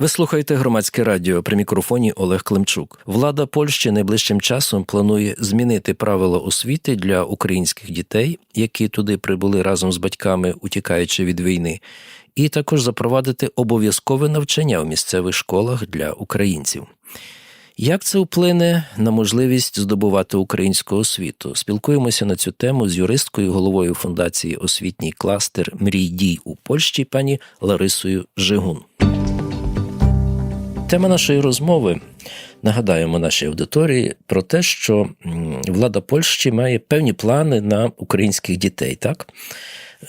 Ви слухаєте громадське радіо при мікрофоні Олег Климчук. Влада Польщі найближчим часом планує змінити правила освіти для українських дітей, які туди прибули разом з батьками, утікаючи від війни, і також запровадити обов'язкове навчання у місцевих школах для українців. Як це вплине на можливість здобувати українську освіту? Спілкуємося на цю тему з юристкою, головою фундації освітній кластер Мрій дій у Польщі, пані Ларисою Жигун. Тема нашої розмови нагадаємо нашій аудиторії про те, що влада Польщі має певні плани на українських дітей, так?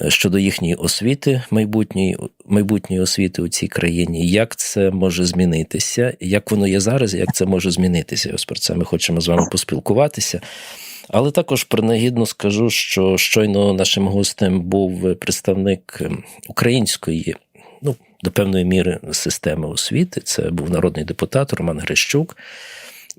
Щодо їхньої освіти, майбутньої, майбутньої освіти у цій країні, як це може змінитися, як воно є зараз, як це може змінитися. Ось про це ми хочемо з вами поспілкуватися. Але також принагідно скажу, що щойно нашим гостем був представник української, ну, до певної міри, системи освіти. Це був народний депутат Роман Грищук.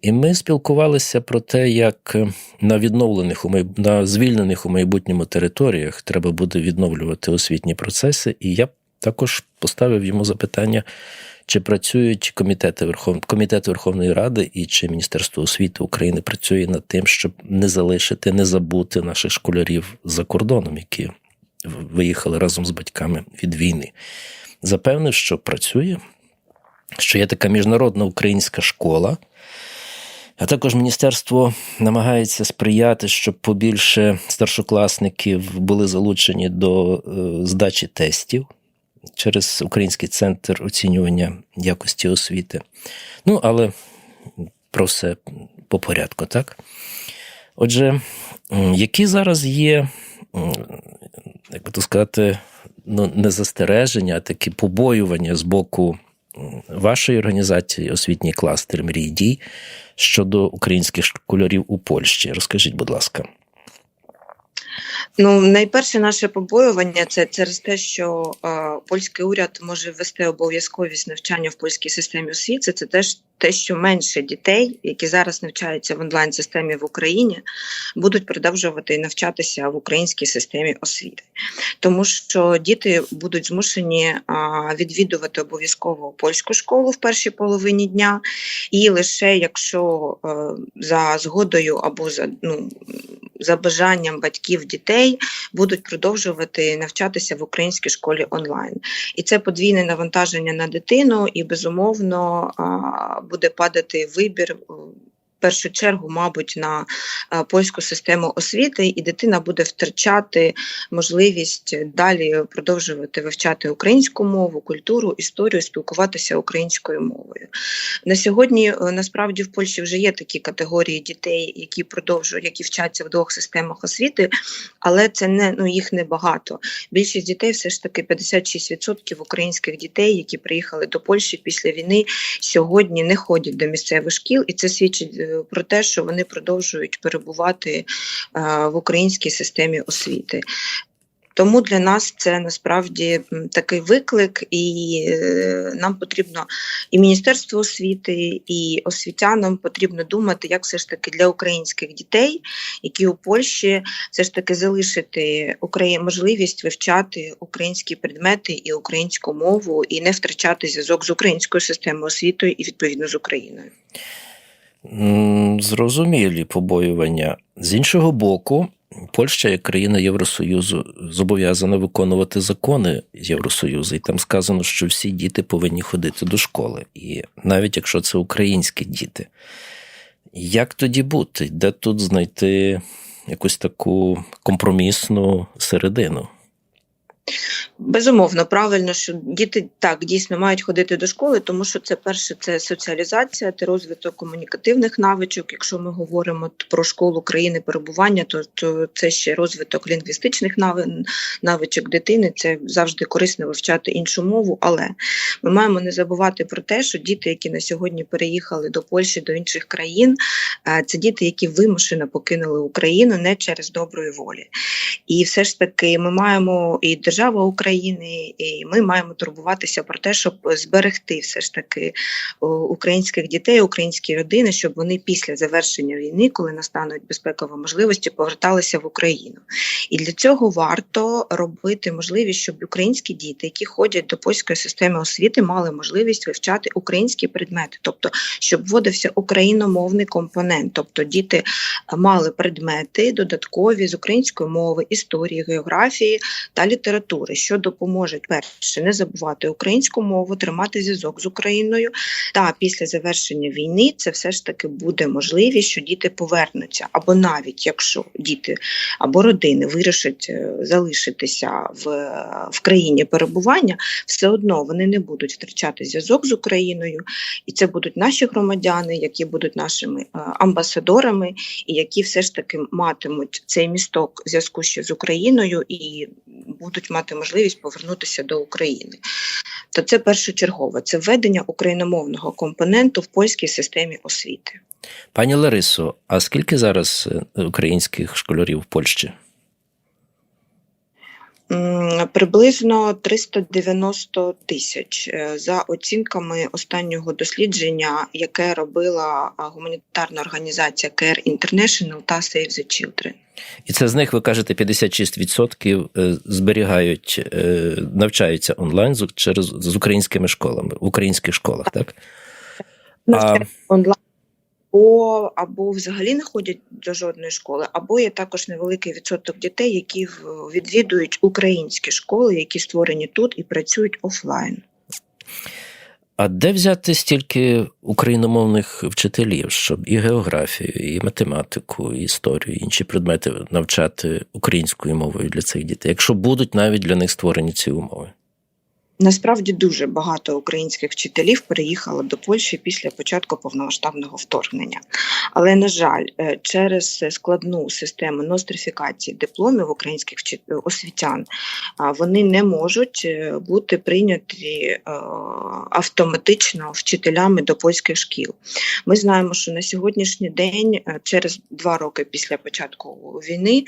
І ми спілкувалися про те, як на відновлених на звільнених у майбутньому територіях треба буде відновлювати освітні процеси. І я також поставив йому запитання, чи працюють комітети Верхов... Комітет Верховної Ради і чи Міністерство освіти України працює над тим, щоб не залишити, не забути наших школярів за кордоном, які виїхали разом з батьками від війни. Запевнив, що працює, що є така міжнародна українська школа. А також міністерство намагається сприяти, щоб побільше старшокласників були залучені до е, здачі тестів через Український центр оцінювання якості освіти. Ну, але про все по порядку, так? Отже, які зараз є, як би то сказати, ну, не застереження, а такі побоювання з боку вашої організації, освітній кластер мрій дій щодо українських школярів у Польщі. Розкажіть, будь ласка. Ну, найперше наше побоювання це через те, що е, польський уряд може ввести обов'язковість навчання в польській системі освіти. Це теж те, що менше дітей, які зараз навчаються в онлайн системі в Україні, будуть продовжувати навчатися в українській системі освіти, тому що діти будуть змушені а, відвідувати обов'язково польську школу в першій половині дня, і лише якщо е, за згодою або за ну за бажанням батьків дітей будуть продовжувати навчатися в українській школі онлайн. І це подвійне навантаження на дитину, і безумовно буде падати вибір. Першу чергу, мабуть, на польську систему освіти, і дитина буде втрачати можливість далі продовжувати вивчати українську мову, культуру, історію, спілкуватися українською мовою. На сьогодні е, насправді в Польщі вже є такі категорії дітей, які продовжують, які вчаться в двох системах освіти, але це не ну їх небагато. Більшість дітей, все ж таки, 56% українських дітей, які приїхали до Польщі після війни, сьогодні не ходять до місцевих шкіл, і це свідчить е, про те, що вони продовжують перебувати е, в українській системі освіти. Тому для нас це насправді такий виклик, і е, нам потрібно і Міністерство освіти, і освітянам потрібно думати, як все ж таки для українських дітей, які у Польщі все ж таки залишити можливість вивчати українські предмети і українську мову, і не втрачати зв'язок з українською системою освіти і відповідно з Україною. Зрозумілі побоювання. З іншого боку, Польща, як країна Євросоюзу, зобов'язана виконувати закони Євросоюзу, і там сказано, що всі діти повинні ходити до школи. І навіть якщо це українські діти, як тоді бути? Де тут знайти якусь таку компромісну середину? Безумовно, правильно, що діти так дійсно мають ходити до школи, тому що це перше це соціалізація, це розвиток комунікативних навичок. Якщо ми говоримо про школу країни перебування, то, то це ще розвиток лінгвістичних навичок дитини. Це завжди корисно вивчати іншу мову. Але ми маємо не забувати про те, що діти, які на сьогодні переїхали до Польщі, до інших країн, е, це діти, які вимушено покинули Україну не через доброї волі. І все ж таки ми маємо і держава. Держава України, і ми маємо турбуватися про те, щоб зберегти все ж таки українських дітей, українські родини, щоб вони після завершення війни, коли настануть безпекові можливості, поверталися в Україну. І для цього варто робити можливість, щоб українські діти, які ходять до польської системи освіти, мали можливість вивчати українські предмети, тобто щоб вводився україномовний компонент, тобто діти мали предмети додаткові з української мови, історії, географії та літератури, що допоможе перше не забувати українську мову, тримати зв'язок з Україною. Та після завершення війни це все ж таки буде можливість, що діти повернуться, або навіть якщо діти або родини вирішать е, залишитися в, в країні перебування, все одно вони не будуть втрачати зв'язок з Україною, і це будуть наші громадяни, які будуть нашими е, амбасадорами, і які все ж таки матимуть цей місток зв'язку ще з Україною. І будуть мати можливість повернутися до України. То це першочергове це введення україномовного компоненту в польській системі освіти. Пані Ларисо, а скільки зараз е, українських школярів в Польщі? Приблизно 390 тисяч е, за оцінками останнього дослідження, яке робила гуманітарна організація Care International та Save the Children. І це з них, ви кажете, 56% е, зберігають, е, навчаються онлайн з- через з українськими школами, в українських школах, так? А, онлайн. Або, або взагалі не ходять до жодної школи, або є також невеликий відсоток дітей, які відвідують українські школи, які створені тут і працюють офлайн. а де взяти стільки україномовних вчителів, щоб і географію, і математику, і історію, і інші предмети навчати українською мовою для цих дітей, якщо будуть навіть для них створені ці умови? Насправді дуже багато українських вчителів переїхало до Польщі після початку повномасштабного вторгнення. Але, на жаль, е, через складну систему нострифікації дипломів українських е, освітян вони не можуть е, бути прийняті е, автоматично вчителями до польських шкіл. Ми знаємо, що на сьогоднішній день, е, через два роки після початку війни,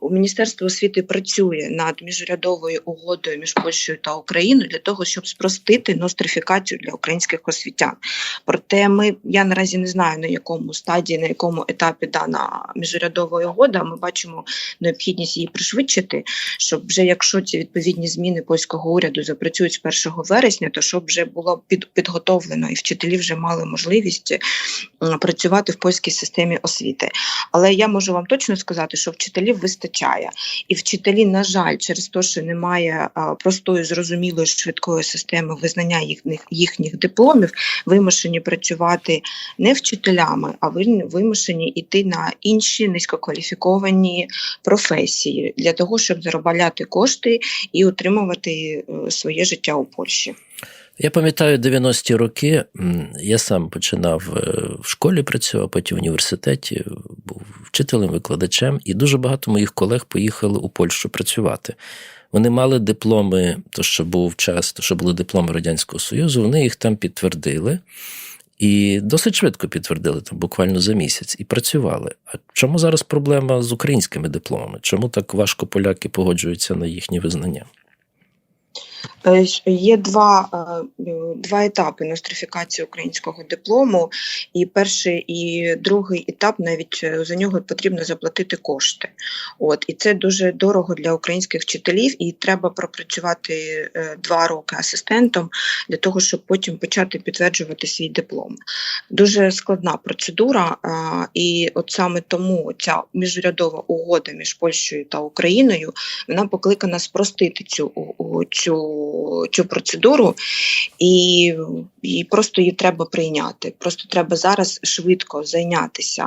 у Міністерстві освіти працює над міжурядовою угодою між Польщею та Україною для того, щоб спростити нострифікацію для українських освітян. Проте ми я наразі не знаю на якому стадії, на якому етапі дана міжурядова угода. Ми бачимо необхідність її пришвидшити, щоб вже якщо ці відповідні зміни польського уряду запрацюють з 1 вересня, то щоб вже було під, підготовлено і вчителі вже мали можливість працювати в польській системі освіти. Але я можу вам точно сказати, що вчителів вистачає, і вчителі, на жаль, через те, що немає простої, зрозумілої швидкої системи визнання їхніх їхніх дипломів, вимушені працювати не вчителями, а ви- вимушені йти на інші низькокваліфіковані професії для того, щоб заробляти кошти і утримувати е, своє життя у Польщі. Я пам'ятаю 90-ті роки. Я сам починав е, в школі працював, потім в університеті, був вчителем, викладачем, і дуже багато моїх колег поїхали у Польщу працювати. Вони мали дипломи, то що був час, то що були дипломи Радянського Союзу, вони їх там підтвердили. І досить швидко підтвердили, там буквально за місяць, і працювали. А чому зараз проблема з українськими дипломами? Чому так важко поляки погоджуються на їхні визнання? Е, Є два, е, два етапи нострифікації українського диплому, і перший і другий етап навіть е, за нього потрібно заплатити кошти. От і це дуже дорого для українських вчителів, і треба пропрацювати два роки асистентом для того, щоб потім почати підтверджувати свій диплом. Дуже складна процедура, і от саме тому ця міжурядова угода між Польщею та Україною вона покликана спростити цю цю, цю процедуру, і, і просто її треба прийняти. Просто треба зараз швидко зайнятися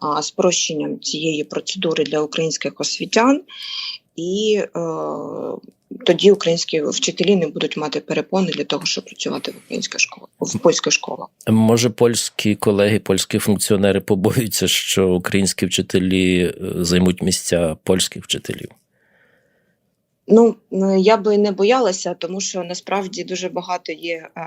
а, спрощенням цієї процедури для українських освітян, і е, тоді українські вчителі не будуть мати перепони для того, щоб працювати в українських школах в польських школах. Може, польські колеги, польські функціонери побоюються, що українські вчителі е, займуть місця польських вчителів. Ну я би не боялася, тому що насправді дуже багато є е,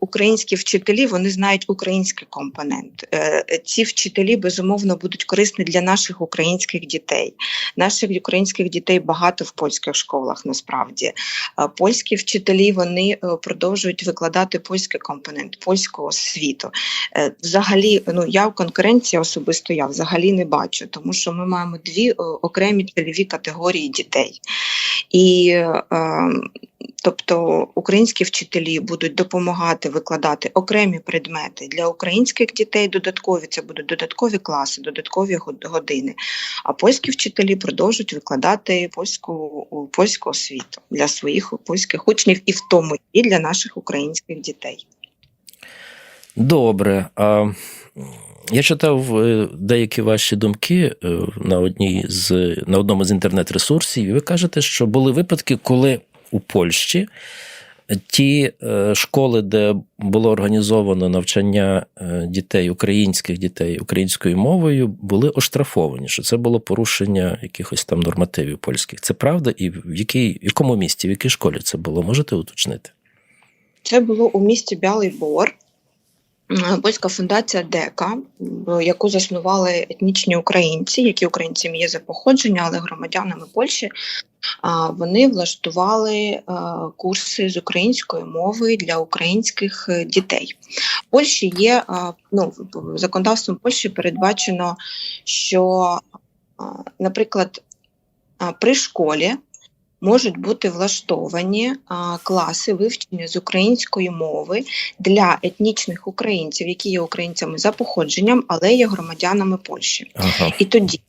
українські вчителі. Вони знають український компонент. Е, ці вчителі безумовно будуть корисні для наших українських дітей. Наших українських дітей багато в польських школах. Насправді Е, польські вчителі вони продовжують викладати польський компонент польського світу. Взагалі, ну я в конкуренції особисто я взагалі не бачу, тому що ми маємо дві окремі цільові категорії дітей. І е, тобто українські вчителі будуть допомагати викладати окремі предмети для українських дітей. Додаткові це будуть додаткові класи, додаткові години. А польські вчителі продовжують викладати польську польську освіту для своїх польських учнів, і в тому і для наших українських дітей. Добре. А я читав е, деякі ваші думки е, на одній з на одному з інтернет-ресурсів, і ви кажете, що були випадки, коли у Польщі ті е, школи, де було організовано навчання дітей, українських дітей українською мовою, були оштрафовані, що це було порушення якихось там нормативів польських. Це правда? І в якій, якому місті, в якій школі це було? Можете уточнити? Це було у місті Білий Бор. Польська фундація ДЕКА, яку заснували етнічні українці, які українцями є за походження, але громадянами Польщі. Вони влаштували курси з української мови для українських е, дітей. Польщі є ну, законодавством Польщі передбачено, що, наприклад, при школі можуть бути влаштовані а, класи вивчення з української мови для етнічних українців, які є українцями за походженням, але є громадянами Польщі. Ага. І тоді,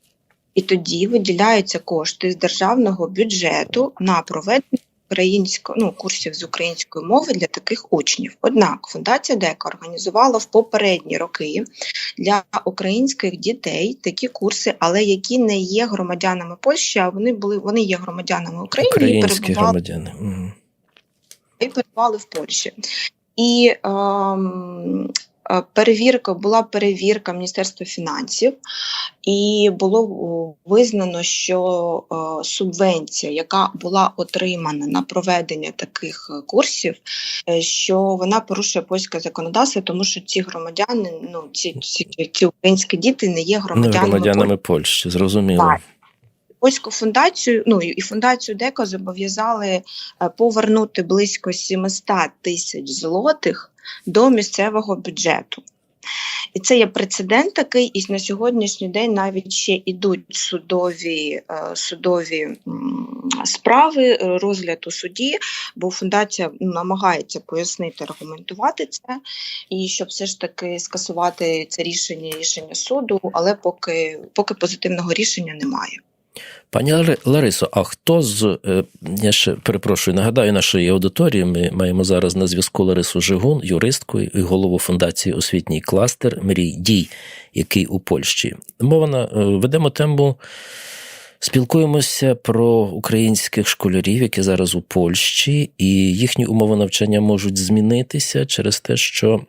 і тоді виділяються кошти з державного бюджету на проведення українського ну, курсів з української мови для таких учнів. Однак фундація ДЕКА організувала в попередні роки для українських дітей такі курси, але які не є громадянами Польщі, а вони були вони є громадянами України і Українські перебували громадяни. Мгм. і перебували в Польщі. І ем, е, перевірка була перевірка Міністерства фінансів, і було визнано, що е, субвенція, яка була отримана на проведення таких е, курсів, е, що вона порушує польське законодавство, тому що ці громадяни, ну ці, ці, ці українські діти не є Не громадянами, громадянами Польщі, зрозуміло. Так. Польську фундацію, ну і фундацію ДЕКО зобов'язали е, повернути близько 700 тисяч злотих до місцевого бюджету. І це є прецедент такий, і на сьогоднішній день навіть ще ідуть судові, е, судові справи, е, розгляд у суді, бо фундація ну, намагається пояснити, аргументувати це, і щоб все ж таки скасувати це рішення, рішення суду, але поки, поки позитивного рішення немає. Пані Ларисо, а хто з е, я ще перепрошую, нагадаю нашої аудиторії. Ми маємо зараз на зв'язку Ларису Жигун, юристку і голову фундації освітній кластер Мрій Дій, який у Польщі. Мова на е, ведемо тему. Спілкуємося про українських школярів, які зараз у Польщі, і їхні умови навчання можуть змінитися через те, що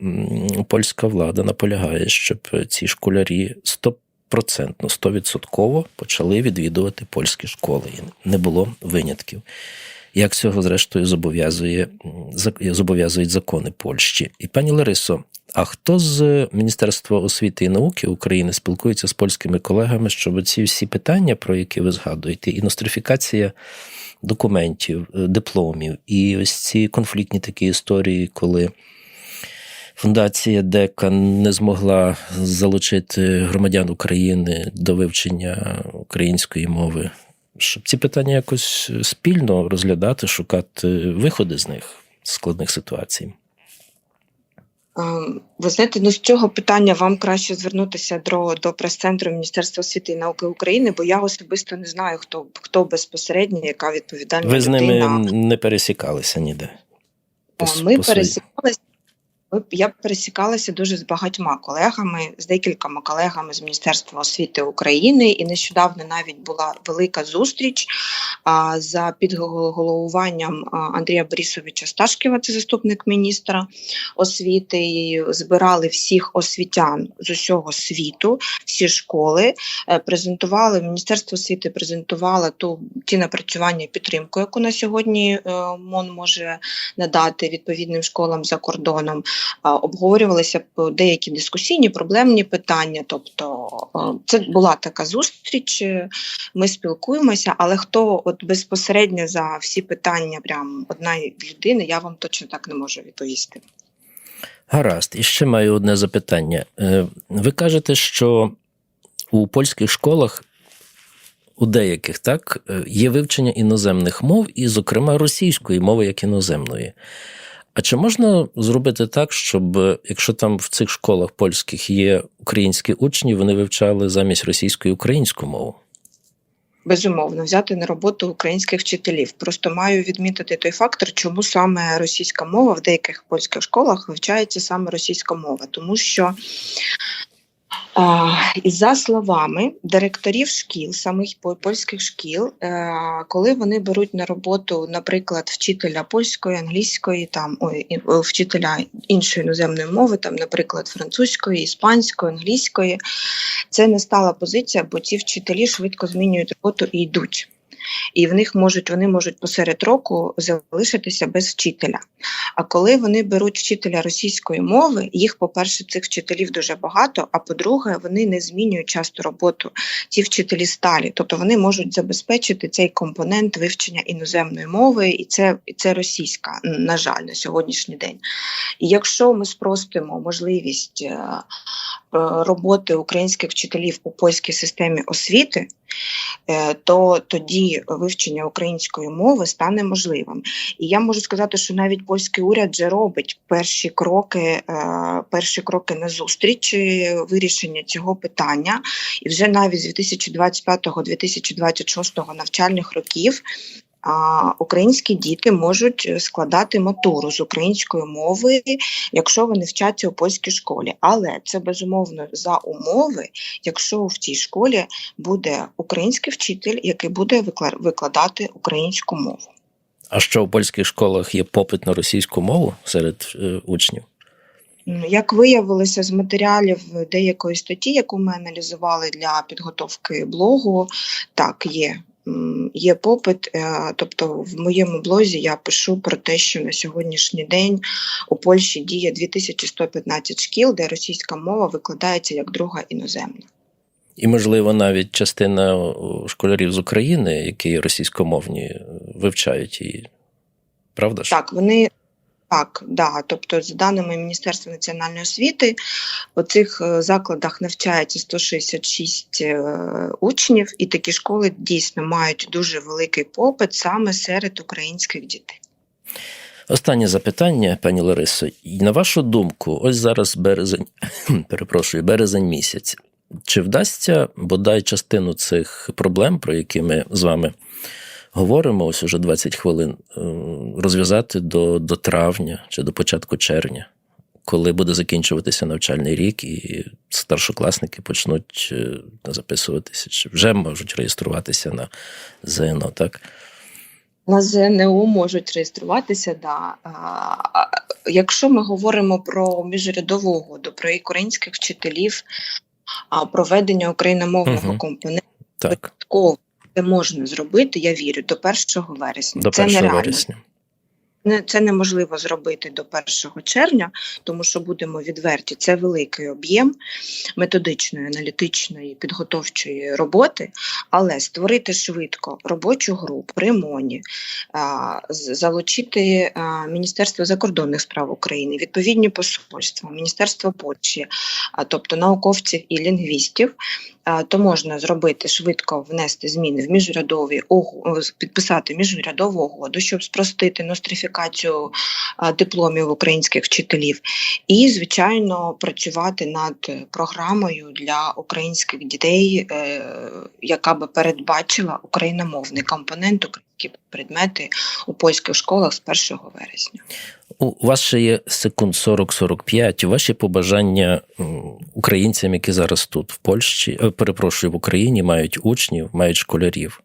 польська влада наполягає, щоб ці школярі 100%, 100% почали відвідувати польські школи. І не було винятків. Як цього, зрештою, зобов'язує, зобов'язують закони Польщі. І пані Ларисо, а хто з Міністерства освіти і науки України спілкується з польськими колегами, щоб ці всі питання, про які ви згадуєте, і нострифікація документів, е, дипломів, і ось ці конфліктні такі історії, коли фундація ДЕКА не змогла залучити громадян України до вивчення української мови, щоб ці питання якось спільно розглядати, шукати виходи з них з складних ситуацій. Ви знаєте, ну з цього питання вам краще звернутися до, до прес-центру Міністерства освіти і науки України, бо я особисто не знаю, хто хто безпосередньо, яка відповідальна Ви з ними не пересікалися ніде. По- Ми по пересікалися. Я пересікалася дуже з багатьма колегами, з декількома колегами з Міністерства освіти України, і нещодавно навіть була велика зустріч а, за підголовуванням Андрія Борисовича Сташківа, це заступник міністра освіти. І збирали всіх освітян з усього світу, всі школи. е, Презентували Міністерство освіти презентувало ту ті напрацювання і підтримку, яку на сьогодні е, МОН може надати відповідним школам за кордоном. Обговорювалися деякі дискусійні проблемні питання. Тобто це була така зустріч. е, Ми спілкуємося, але хто от безпосередньо за всі питання, прям одна людина, я вам точно так не можу відповісти. Гаразд, і ще маю одне запитання. Е, Ви кажете, що у польських школах, у деяких, так, е, є вивчення іноземних мов, і, зокрема, російської мови як іноземної. А чи можна зробити так, щоб якщо там в цих школах польських є українські учні, вони вивчали замість російської українську мову? Безумовно, взяти на роботу українських вчителів. Просто маю відмітити той фактор, чому саме російська мова в деяких польських школах вивчається саме російська мова, тому що. За словами директорів шкіл, самих польських шкіл, е, коли вони беруть на роботу, наприклад, вчителя польської, англійської, там ой, вчителя іншої іноземної мови, там, наприклад, французької, іспанської, англійської, це не стала позиція, бо ці вчителі швидко змінюють роботу і йдуть. І в них можуть вони можуть посеред року залишитися без вчителя. А коли вони беруть вчителя російської мови, їх, по-перше, цих вчителів дуже багато. А по-друге, вони не змінюють часто роботу. Ці вчителі сталі, тобто вони можуть забезпечити цей компонент вивчення іноземної мови, і це, і це російська, на жаль, на сьогоднішній день. І якщо ми спростимо можливість е, роботи українських вчителів у польській системі освіти, е, то тоді вивчення української мови стане можливим. І я можу сказати, що навіть польський уряд вже робить перші кроки, е, перші кроки на зустріч е, вирішення цього питання. І вже навіть з 2025-2026 навчальних років. А українські діти можуть е, складати матуру з української мови, якщо вони вчаться у польській школі. Але це безумовно за умови, якщо в цій школі буде український вчитель, який буде викладати українську мову. А що в польських школах є попит на російську мову серед е, учнів? Як виявилося з матеріалів деякої статті, яку ми аналізували для підготовки блогу, так є. Є попит, е, тобто в моєму блозі я пишу про те, що на сьогоднішній день у Польщі діє 2115 шкіл, де російська мова викладається як друга іноземна. І, можливо, навіть частина школярів з України, які російськомовні, вивчають її. Правда? Так, вони так, да. Тобто, за даними Міністерства національної освіти, у цих е, закладах навчається 166 е, учнів, і такі школи дійсно мають дуже великий попит саме серед українських дітей. Останнє запитання, пані Ларисо. На вашу думку, ось зараз березень, перепрошую, березень місяць. Чи вдасться бодай частину цих проблем, про які ми з вами говоримо, ось уже 20 хвилин, е, розв'язати до, до травня чи до початку червня, коли буде закінчуватися навчальний рік, і старшокласники почнуть е, записуватися, чи вже можуть реєструватися на ЗНО, так? На ЗНО можуть реєструватися. Да. Якщо ми говоримо про міжрядову угоду, про українських вчителів, проведення україномовного Мгм. компоненту Так, це можна зробити, я вірю, до 1 вересня. до це 1 нереально. вересня. Це неможливо зробити до 1 червня, тому що будемо відверті. Це великий об'єм методичної, аналітичної, підготовчої роботи, але створити швидко робочу групу при МОНі, залучити Міністерство закордонних справ України, відповідні посольства, Міністерство Польщі, тобто науковців і лінгвістів, то можна зробити швидко внести зміни в міжрядові угу- підписати міжрядову угоду, щоб спростити нострифікацію дипломів українських вчителів, і звичайно працювати над програмою для українських дітей, е, яка би передбачила україномовний компонент, українські предмети у польських школах з 1 вересня. У вас ще є секунд 40-45. Ваші побажання українцям, які зараз тут, в Польщі, е, перепрошую, в Україні, мають учнів, мають школярів.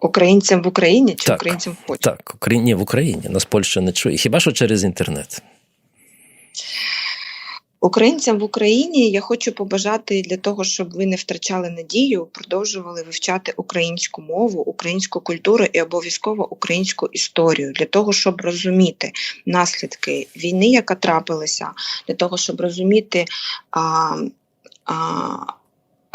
Українцям в Україні чи Так. українцям в Польщі? Так, Україні в Україні. Нас Польща не чує. Хіба що через інтернет? Українцям в Україні я хочу побажати для того, щоб ви не втрачали надію, продовжували вивчати українську мову, українську культуру і обов'язково українську історію для того, щоб розуміти наслідки війни, яка трапилася, для того, щоб розуміти а, а,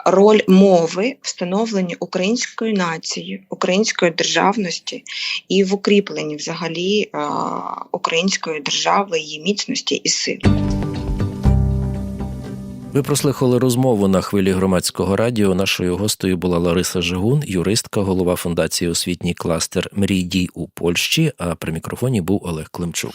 роль мови в становленні української нації, української державності і в укріпленні взагалі української держави, її міцності і сили. Ви прослухали розмову на хвилі громадського радіо. Нашою гостею була Лариса Жигун, юристка, голова фундації освітній кластер Мрій дій у Польщі. А при мікрофоні був Олег Климчук.